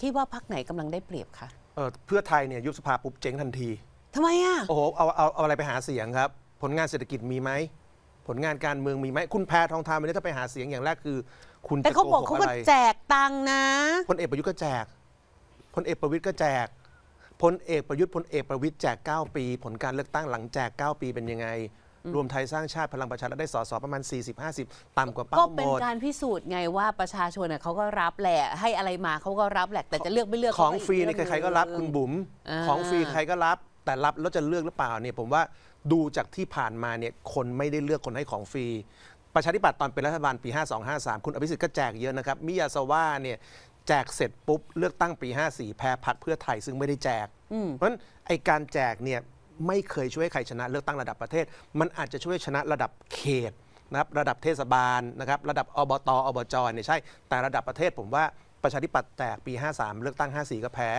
คิดว่าพักไหนกำลังได้เปรียบคะเออเพื่อไทยเนี่ยยุบสภาปุ๊บเจ๊งทันที ทำไมอะ โอ้โหเอาเอาเอาอะไรไปหาเสียงครับ ผลงานเศรษฐกิจมีไหม ผลงานการเมืองมีไหม คุณแพทองทานวันนี้ถ้าไปหาเสียงอย่างแรกคือ คุณแต่จะเขาโกบอกหกเขาอะก็ไรแจกตังค์นะ พลเอกประยุทธ์ก็แจกพลเอกประวิตยก็แจกพลเอกประยุทธ์พลเอกประวิตยแจก 9 ปี ผลการเลือกตั้งหลังแจก 9 ปีเป็นยังไง รวมไทยสร้างชาติพลังประชารัฐได้สสประมาณ 40-50 ต่ำกว่าก็เป้าหเป็นมดการพิสูจน์ไงว่าประชาชนน่ะเขาก็รับแหละ ให้อะไรมาเขาก็รับแหละ แต่จะเลือกไม่เลือกของก็กฟรีนี่เองใครๆก็รับหนึ่งคุณบุ๋มอ่าของฟรีใครก็รับ แต่รับแล้วจะเลือกหรือเปล่าเนี่ยผมว่าดูจากที่ผ่านมาเนี่ยคนไม่ได้เลือกคนให้ของฟรี ประชาธิปัตย์ตอนเป็นรัฐบาลปี 5253 คุณอภิสิทธิ์ก็แจกเยอะนะครับ มิยาสว่าเนี่ยแจกเสร็จปุ๊บ เลือกตั้งปี 54 แพ้พักเพื่อไทยซึ่งไม่ได้แจก เพราะฉะนั้นไอการแจกเนี่ย ไม่เคยช่วยใครชนะเลือกตั้งระดับประเทศ มันอาจจะช่วยชนะระดับเขตนะครับระดับเทศบาลนะครับระดับอบตอบจเนี่ยใช่ แต่ระดับประเทศผมว่าประชาธิปัตย์แตกปี 53 เลือกตั้ง 54 ก็แพ้